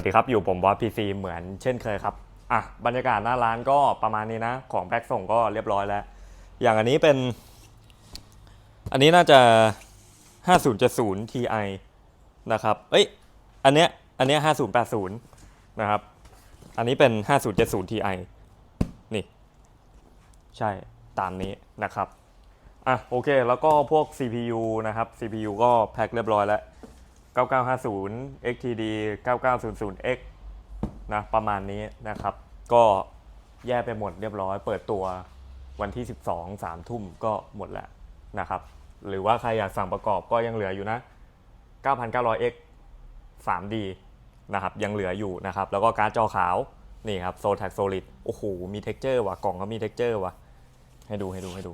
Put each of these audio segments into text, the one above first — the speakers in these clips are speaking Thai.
วัสดีครับ อยู่ผมบอสพีซีเหมือนเช่นเคยครับ อะ บรรยากาศหน้าร้านก็ประมาณนี้นะ ของแพ็คส่งก็เรียบร้อยแล้ว อย่างอันนี้เป็น อันนี้น่าจะ 5070 Ti นะครับ เอ้ย อันเนี้ย อันเนี้ย5080 นะครับ อันนี้เป็น 5070 Ti นี่ ใช่ ตามนี้นะครับ อะ โอเค แล้วก็พวก CPU นะครับ CPU ก็แพ็คเรียบร้อยแล้ว 9950 XTD 9900X นะประมาณนี้นะครับ ก็แยกไปหมดเรียบร้อย เปิดตัววันที่ 12 3 ทุ่มก็หมดแล้วนะครับ หรือว่าใครอยากสั่งประกอบก็ยังเหลืออยู่นะ 9900X 3D นะครับยังเหลืออยู่นะครับ แล้วก็การ์ดจอขาวนี่ครับ s o t a c Solid โอ้โหมี texture ว่ะกล่องก็มี texture ว่ะให้ดูให้ดูให้ดู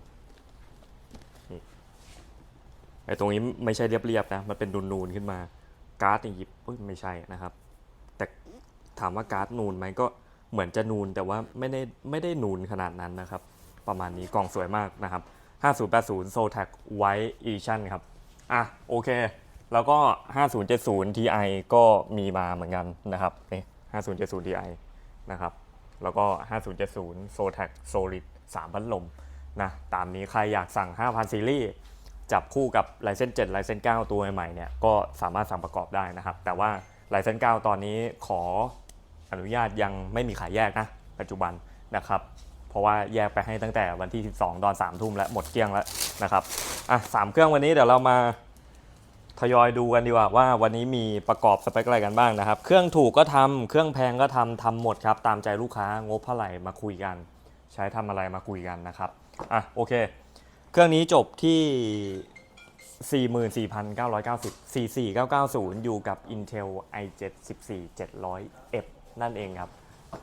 ไอ้ตรงนี้ไม่ใช่เรียบๆนะ มันเป็นนูนๆขึ้นมา การ์ดนี่หยิบเอ้ยไม่ใช่นะครับ แต่ถามว่าการ์ดนูนไหมก็เหมือนจะนูนแต่ว่าไม่ได้ไม่ได้นูนขนาดนั้นนะครับ ประมาณนี้กล่องสวยมากนะครับ 5080 s o t a c White Edition ครับ อะโอเค แล้วก็ 5070 Ti ก็มีมาเหมือนกันนะครับนี่5070 Ti นะครับ แล้วก็ 5070 s o t a c Solid 3พัดลมนะ ตามนี้ใครอยากสั่ง 5,000 ซีรีส์ จับคู่กับ Ryzen 7 Ryzen 9ตัวใหม่ๆเนี่ยก็สามารถสั่งประกอบได้นะครับ แต่ว่า Ryzen 9ตอนนี้ขออนุญาตยังไม่มีขายแยกนะปัจจุบันนะครับ เพราะว่าแยกไปให้ตั้งแต่วันที่ 12 ตอน3ทุ่มแล้วหมดเกลี้ยงแล้วนะครับอะสามเครื่องวันนี้เดี๋ยวเรามาทยอยดูกันดีกว่าว่าวันนี้มีประกอบสเปคอะไรกันบ้างนะครับ เครื่องถูกก็ทำเครื่องแพงก็ทำทำหมดครับตามใจลูกค้างบเท่าไหร่มาคุยกัน ใช้ทำอะไรมาคุยกันนะครับอะโอเค เครื่องนี้จบที่ 44,990 44990 อยู่กับ Intel i7 14700F นั่นเองครับ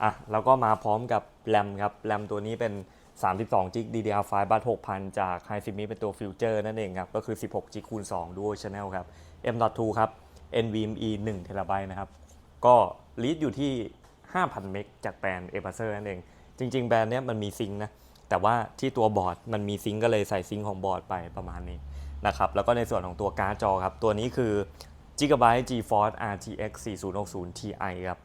อะ แล้วก็มาพร้อมกับแรมครับ แรมตัวนี้เป็น 32 g b DDR5 บัต6,000 จาก h i f i m i เป็นตัวฟิวเจอร์นั่นเองครับ ก็คือ 16 g คูณ2 Dual Channel ครับ M.2 ครับ NVMe 1 t b นะครับ ก็ลีดอยู่ที่ 5,000 เมกจากแบรนด์ a p a c e r นั่นเอง จริง ๆ แบรนด์เนี้ยมันมีซิงนะ แต่ว่าที่ตัวบอร์ดมันมีซิงค์ก็เลยใส่ซิงค์ของบอร์ดไปประมาณนี้นะครับแล้วก็ในส่วนของตัวการ์ดจอครับ ตัวนี้คือ Gigabyte GeForce RTX 4060 Ti ครับ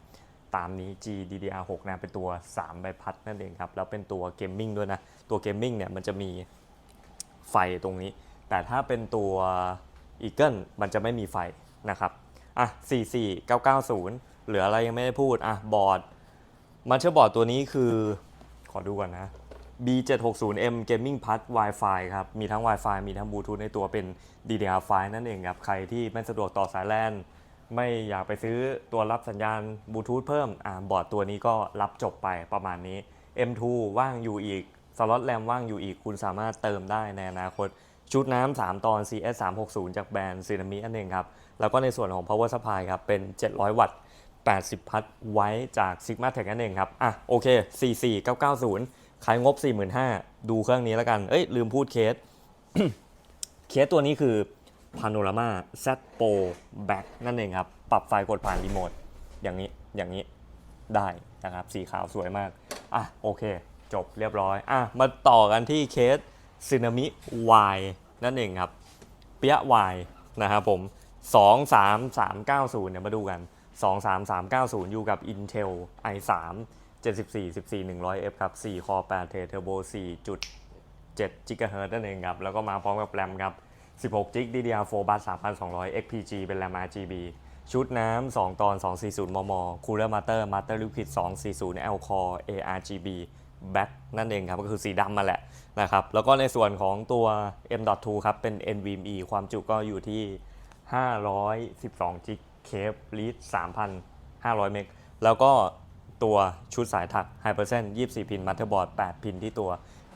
ตามนี้ GDDR6 นะเป็นตัว 3 ใบพัดนั่นเองครับ แล้วเป็นตัวเกมมิ่งด้วยนะ ตัวเกมมิ่งเนี่ยมันจะมีไฟตรงนี้ แต่ถ้าเป็นตัว Eagle มันจะไม่มีไฟนะครับ อะ 44990 เหลืออะไรยังไม่ได้พูด อะ บอร์ด มันเชอร์บอร์ดตัวนี้คือ ขอดูก่อนนะ B760M Gaming Pad Wi-Fi ครับ มีทั้ง Wi-Fi มีทั้งบลูทูธในตัวเป็น DDR5 นั่นเองครับ ใครที่ไม่สะดวกต่อสายแลนไม่อยากไปซื้อตัวรับสัญญาณบลูทูธเพิ่มอ่าบอร์ดตัวนี้ก็รับจบไปประมาณนี้ M2 ว่างอยู่อีก สล็อตแรมว่างอยู่อีก คุณสามารถเติมได้ในอนาคต ชุดน้ำ3 ตอน CS 360จากแบรนด์ซีนามินั่นเองครับ แล้วก็ในส่วนของ power supply ครับ เป็น 700 วัตต์ 80 พัทไว้จาก Sigma Tech นั่นเองครับ อะโอเค 44990 ขายงบ 45,000ดูเครื่องนี้แล้วกัน เอ้ย ลืมพูดเคส เคสตัวนี้คือ Panorama Z Pro Back นั่นเองครับ ปรับไฟกดผ่านรีโมท อย่างนี้ อย่างนี้ ได้นะครับ สีขาวสวยมาก อะ โอเค จบเรียบร้อย อะ มาต่อกันที่เคส Tsunami Y นั่นเองครับ เปียะ Y นะครับผม 23390 เนี่ยมาดูกัน 23390 อยู่กับ Intel i3 74 14 100F ครับ 4 คอ 8 เทร Turbo 4.7 GHz นั่นเองครับ แล้วก็มาพร้อมกับแรมครับ 16 g b DDR4 บัส3,200 XPG เป็นแรม RGB ชุดน้ำ 2 ตอน 240 มม Cooler Master Master Liquid 240 L Core ARGB Back นั่นเองครับ ก็คือสีดำมาแหละนะครับ แล้วก็ในส่วนของตัว M.2 ครับ เป็น NVMe ความจุก็อยู่ที่ 512 g b เคปลีด3,500 เมก แล้วก็ ตัวชุดสายถัก Hypersen 24 พินมั t เ e r b o a r d 8 พินที่ตัว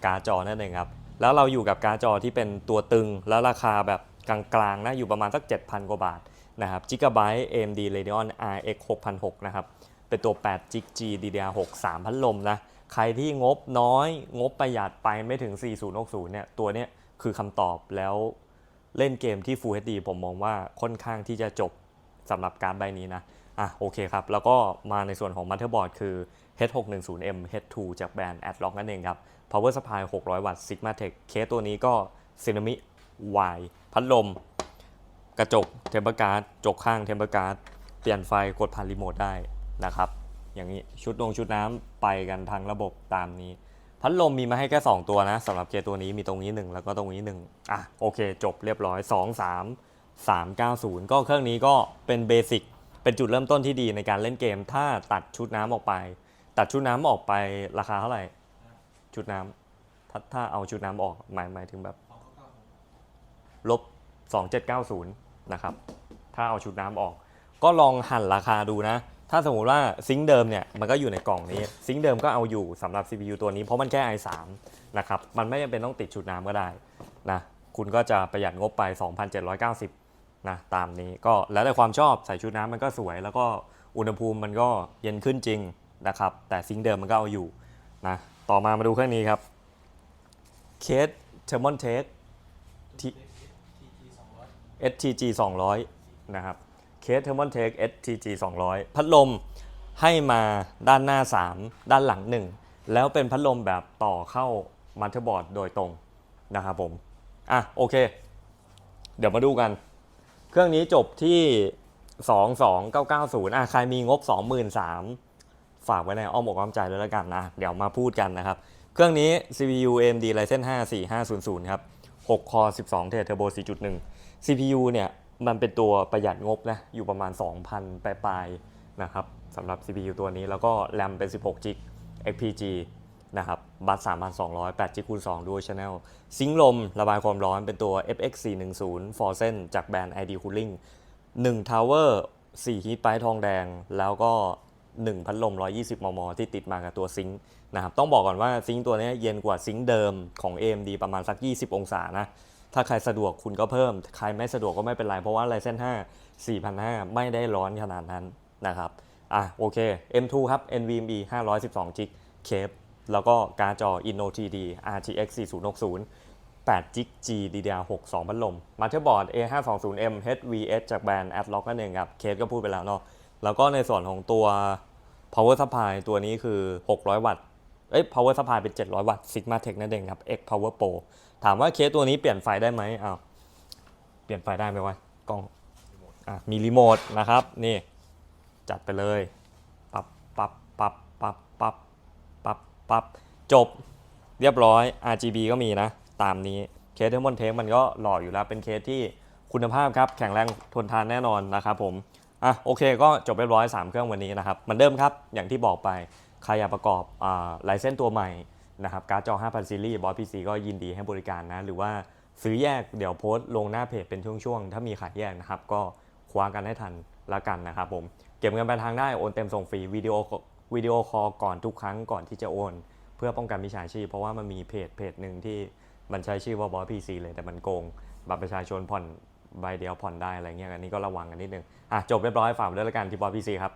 การ์ดจอนั่นเองครับ แล้วเราอยู่กับการ์ดจอที่เป็นตัวตึง แล้วราคาแบบกลางๆนะอยู่ประมาณสัก 7,000 กว่าบาทนะครับ Gigabyte AMD Radeon RX 6006 นะครับ เป็นตัว8 g b G DDR6 3 พัดลมนะ ใครที่งบน้อย งบประหยัดไปไม่ถึง 4060 เนี่ย ตัวเนี้ยคือคำตอบแล้วเล่นเกมที่ Full HD ผมมองว่าค่อนข้างที่จะจบสำหรับการ์ดใบนี้นะ อะโอเคครับ แล้วก็มาในส่วนของมั Motherboard คือ H610M H2 จากแบรนด์ Adlock นั่นเองครับ Power Supply 600 วัตต์ Sigma Tech เคสตัวนี้ก็ Cinemi Y พัดลม กระจก Temper Guard จกข้าง Temper Guard เปลี่ยนไฟกดผ่านรีโมทได้นะครับ อย่างนี้ชุดนงชุดน้ำไปกันทางระบบตามนี้ พัดลมมีมาให้แค่ 2 ตัวนะสำหรับเคสตัวนี้มีตรงนี้ 1 แล้วก็ตรงนี้ 1 อะโอเค จบเรียบร้อย 2 3 3 9 0 ก็เครื่องนี้ก็เป็นเบสิก เป็นจุดเริ่มต้นที่ดีในการเล่นเกม ถ้าตัดชุดน้ำออกไป ตัดชุดน้ำออกไปราคาเท่าไหร่ ชุดน้ำถ้าถ้าเอาชุดน้ำออกหมายหมายถึงแบบลบ2790นะครับ ถ้าเอาชุดน้ำออก ก็ลองหั่นราคาดูนะ ถ้าสมมติว่าซิงค์เดิมเนี่ยมันก็อยู่ในกล่องนี้ ซิงค์เดิมก็เอาอยู่สำหรับ CPU ตัวนี้เพราะมันแค่ i3 นะครับ มันไม่จำเป็นต้องติดชุดน้ำก็ได้นะ คุณก็จะประหยัดงบไป 2,790 นะตามนี้ก็แล้วแต่ความชอบใส่ชุดน้ำมันก็สวย แล้วก็อุณหภูมิมันก็เย็นขึ้นจริงนะครับ แต่ซิงเดิมมันก็เอาอยู่นะต่อมามาดูเครื่องนี้ครับเคสเทอร์มอนเทค STG 200นะครับเคสเทอร์มอนเทค STG 200 พัดลมให้มาด้านหน้า 3 ด้านหลัง 1 แล้วเป็นพัดลมแบบต่อเข้ามั t เ e อร์บอร์ดโดยตรงนะครับผม อะโอเค เดี๋ยวมาดูกัน เครื่องนี้จบที่ 22990 อะใครมีงบ 23,000 ฝากไว้ในอ้อมอกอ้อมใจเลยแล้วกันนะ เดี๋ยวมาพูดกันนะครับ เครื่องนี้ CPU AMD Ryzen 5 4500 ครับ 6 คอ 12 เทรดเทอร์โบ 4.1 CPU เนี่ย มันเป็นตัวประหยัดงบนะ อยู่ประมาณ 2,000 ปลายๆนะครับสำหรับ CPU ตัวนี้แล้วก็แรมเป็น 16 g XPG นะครับบัส3,200 8 g คูณ2 Dual Channel ซิงค์ลมระบายความร้อนเป็นตัว FX 410 Forsen จากแบรนด์ ID Cooling 1 Tower 4 Heat Pipe ทองแดง แล้วก็ 1 พัดลม 120 มม ที่ติดมากับตัวซิงค์นะครับต้องบอกก่อนว่าซิงค์ตัวนี้เย็นกว่าซิงค์เดิมของ AMD ประมาณสัก 20 องศานะถ้าใครสะดวกคุณก็เพิ่ม ใครไม่สะดวกก็ไม่เป็นไร เพราะว่า Ryzen 5 4,500 ไม่ได้ร้อนขนาดนั้นนะครับ อะโอเค M2 ครับ NVMe 512 g เคป แล้วก็การ์ดจอ Inno TD RTX 4060 8 g G DDR6 2พัดลม Motherboard A520M HVS จากแบรนด์ Atlock นั่นเองครับ เคสก็พูดไปแล้วเนาะ แล้วก็ในส่วนของตัว power supply ตัวนี้คือ 600 วัตต์ เอ้ย power supply เป็น 700 วัตต์ Sigma Tech นั่นเองครับ X Power Pro ถามว่าเคสตัวนี้เปลี่ยนไฟได้ไหมอ้าว เปลี่ยนไฟได้ไหมวะ กล้อง อะ มีรีโมทนะครับ นี่ จัดไปเลย ปับปับปับปับปับปับ ปับจบเรียบร้อย RGB ก็มีนะ ตามนี้เคสเทอร์มอนเทคมันก็หล่ออยู่แล้วเป็นเคสที่คุณภาพครับ แข็งแรงทนทานแน่นอนนะครับผมอะโอเคก็จบเรียบร้อย 3 เครื่องวันนี้นะครับเหมือนเดิมครับอย่างที่บอกไปใครอยากประกอบอ่าไลเซนตัวใหม่นะครับการ์ดจอ 5,000 ซีรีส์บอสพีซีก็ยินดีให้บริการนะ หรือว่าซื้อแยกเดี๋ยวโพสต์ลงหน้าเพจเป็นช่วงๆ ถ้ามีขายแยกนะครับ ก็คว้ากันให้ทันละกันนะครับผม เก็บเงินปลายทางได้ โอนเต็มส่งฟรีวิดีโอ วิดีโอคอลก่อนทุกครั้งก่อนที่จะโอน เพื่อป้องกันมิจฉาชีพเพราะว่ามันมีเพจเพจหนึ่งที่มันใช้ชื่อว่าบอสพีซีเลยแต่มันโกงบัตรประชาชนผ่อนใบเดียวผ่อนได้อะไรเงี้ยอันนี้ก็ระวังกันนิดนึงอะจบเรียบร้อยฝากไว้ด้วยละกันที่บอสพีซีครับ